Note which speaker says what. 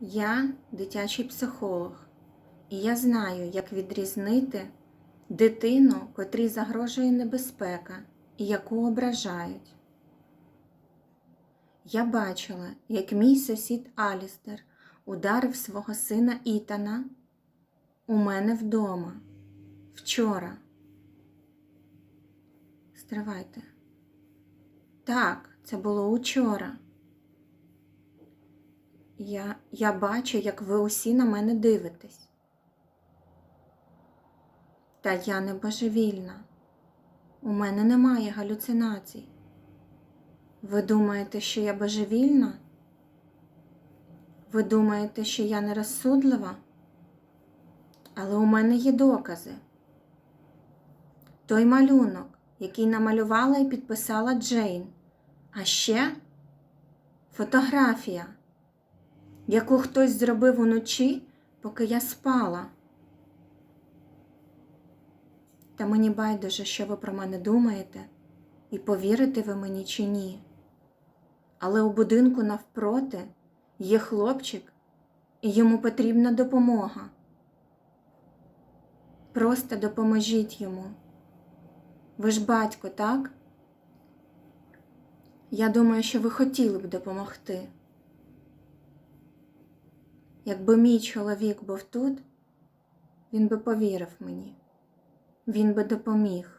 Speaker 1: Я дитячий психолог, і я знаю, як відрізнити дитину, котрій загрожує небезпека і яку ображають. Я бачила, як мій сусід Алістер ударив свого сина Ітана у мене вдома вчора. Стривайте. Так, це було учора. Я, я бачу, як ви усі на мене дивитесь. Та я не божевільна. У мене немає галюцинацій. Ви думаєте, що я божевільна? Ви думаєте, що я нерозсудлива? Але у мене є докази. Той малюнок, який намалювала і підписала Джейн. А ще фотографія, яку хтось зробив уночі, поки я спала. Та мені байдуже, що ви про мене думаєте, і повірите ви мені чи ні. Але у будинку навпроти є хлопчик, і йому потрібна допомога. Просто допоможіть йому. Ви ж батько, так? Я думаю, що ви хотіли б допомогти. Якби мій чоловік був тут, він би повірив мені, він би допоміг.